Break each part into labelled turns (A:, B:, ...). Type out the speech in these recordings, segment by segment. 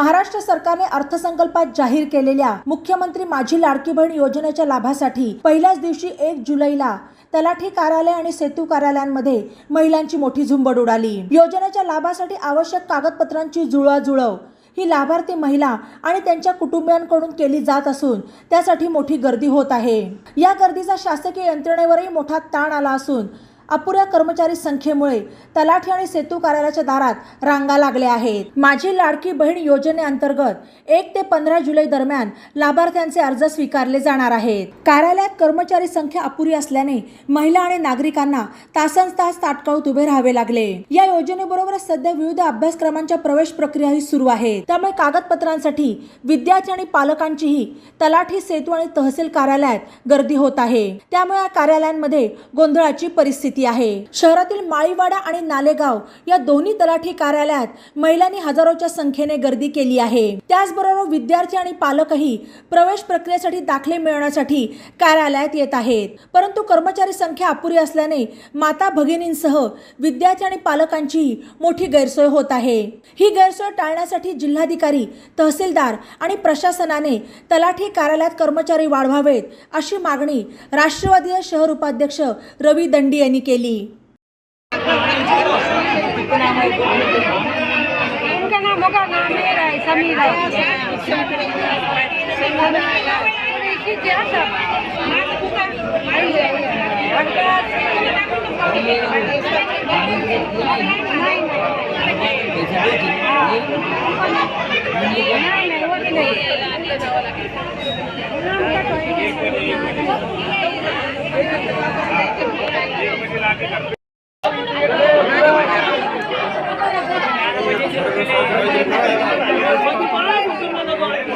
A: महाराष्ट्र सरकारने अर्थसंकल्पात जाहीर केलेल्या मुख्यमंत्री माझी लाडकी बहीण योजनेच्या लाभासाठी पहिल्याच दिवशी एक जुलैला तलाठी कार्यालय आणि सेतू कार्यालयांमध्ये महिलांची मोठी झुंबड उडाली. योजनेच्या लाभासाठी आवश्यक कागदपत्रांची जुळवाजुळव ही लाभार्थी महिला आणि त्यांच्या कुटुंबियांकडून केली जात असून त्यासाठी मोठी गर्दी होत आहे. या गर्दीचा शासकीय यंत्रणेवरही मोठा ताण आला असून अपुऱ्या कर्मचारी संख्येमुळे तलाठी आणि सेतू कार्यालयाच्या दारात रांगा लागल्या आहेत. माझी लाडकी बहीण योजनेअंतर्गत एक ते पंधरा जुलै दरम्यान लाभार्थ्यांचे अर्ज स्वीकारले जाणार आहेत. कार्यालयात कर्मचारी संख्या अपुरी असल्याने महिला आणि नागरिकांना तासन तास ताटकळत उभे राहावे लागले. या योजनेबरोबरच सध्या विविध अभ्यासक्रमांच्या प्रवेश प्रक्रियाही सुरू आहेत. त्यामुळे कागदपत्रांसाठी विद्यार्थी आणि पालकांचीही तलाठी सेतू आणि तहसील कार्यालयात गर्दी होत आहे. त्यामुळे या कार्यालयांमध्ये गोंधळाची परिस्थिती आहे. शहरातील माळीवाडा आणि नालेगाव या दोन्ही तलाठी कार्यालयात महिलांनी हजारोच्या संख्येने गर्दी केली आहे. त्याचबरोबर विद्यार्थी आणि पालकही प्रवेश प्रक्रियेसाठी दाखले मिळवण्यासाठी कार्यालयात येत आहेत. परंतु कर्मचारी संख्या अपुरी असल्याने माता भगिनींसह विद्यार्थी आणि पालकांचीही मोठी गैरसोय होत आहे. ही गैरसोय टाळण्यासाठी जिल्हाधिकारी तहसीलदार आणि प्रशासनाने तलाठी कार्यालयात कर्मचारी वाढवावेत अशी मागणी राष्ट्रवादी शहर उपाध्यक्ष रवी दंडी यांनी केली
B: उनका नाम होगा नाम मेरा है समीरा देखिए क्या सब नहीं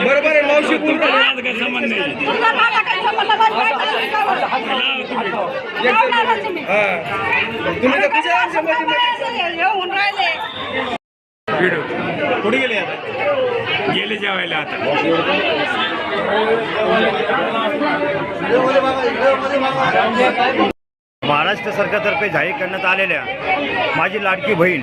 C: बरोबर आहे मावशी
B: लावणार तुम्ही?
C: तुम्ही. तर समाधी
B: येऊन राहिले.
C: कुठे गेले आता?
D: गेले जेवायला आता.
E: महाराष्ट्र सरकारतर्फे जाहीर करण्यात आलेल्या माझी लाडकी बहीण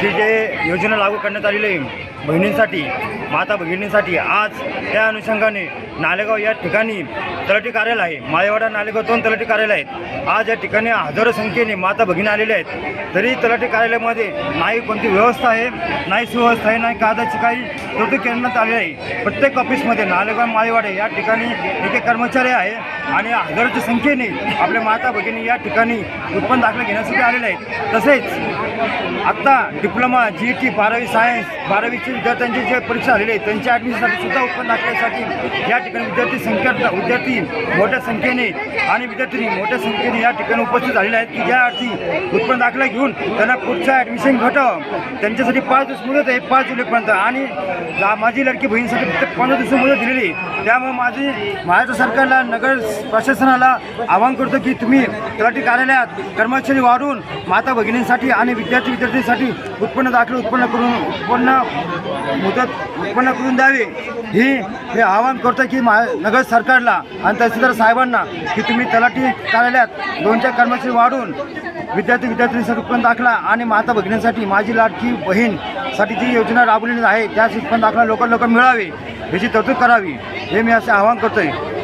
E: जी जे योजना लागू करण्यात आलेली आहे बहिणींसाठी माता भगिनींसाठी आज त्या अनुषंगाने नालेगाव या ठिकाणी तलाठी कार्यालय आहे. माळेवाडा नालेगाव दोन तलाठी कार्यालय आहेत. आज या ठिकाणी हजारो संख्येने माता भगिनी आलेल्या आहेत. तरी तलाठी कार्यालयामध्ये नाही कोणती व्यवस्था आहे नाही सुव्यवस्था आहे नाही कागदाची काही कृती करण्यात आलेली आहे. प्रत्येक ऑफिसमध्ये नालेगाव माळेवाडे या ठिकाणी एक एक कर्मचारी आहे आणि हजारोच्या संख्येने आपल्या माता भगिनी या ठिकाणी उत्पन्न दाखला घेण्यासाठी आलेले आहेत. तसेच आत्ता डिप्लोमा जी टी बारावी सायन्स बारावीचे विद्यार्थ्यांची जे परीक्षा झालेली आहे त्यांच्या ॲडमिशनसाठी सुद्धा उत्पन्न दाखल्यासाठी या ठिकाणी विद्यार्थी संख्या विद्यार्थी मोठ्या संख्येने आणि विद्यार्थी मोठ्या संख्येने या ठिकाणी उपस्थित झालेले आहेत की ज्या अर्थी उत्पन्न दाखला घेऊन त्यांना पुढच्या ॲडमिशन घटावं त्यांच्यासाठी पाच दिवस मुदत आहे पाच जुलैपर्यंत. आणि माझी लडकी बहिणीसाठी फक्त पंधरा दिवस मुदत दिलेली आहे. त्यामुळे माझी महाराष्ट्र सरकारला नगर प्रशासनाला आवाहन करतो की तुम्ही तलाठी कार्यालयात कर्मचारी वाढून माता भगिनींसाठी आणि विद्यार्थी विद्यार्थ्यांसाठी उत्पन्न दाखल उत्पन्न करून उत्पन्न मुदत उत्पन्न करून द्यावे. ही हे आवाहन करतो की मा नगर सरकारला आणि तहसीलदार साहेबांना की तुम्ही तलाठी कार्यालयात दोन चार कर्मचारी वाढून विद्यार्थी विद्यार्थ्यांसाठी उत्पन्न दाखला आणि माता भगिनींसाठी माझी लाडकी बहीणसाठी जी योजना राबवलेली आहे त्याच उत्पन्न दाखला लवकर लवकर मिळावे. याची तरतूद करावी. हे मी असे आवाहन करतो
F: आहे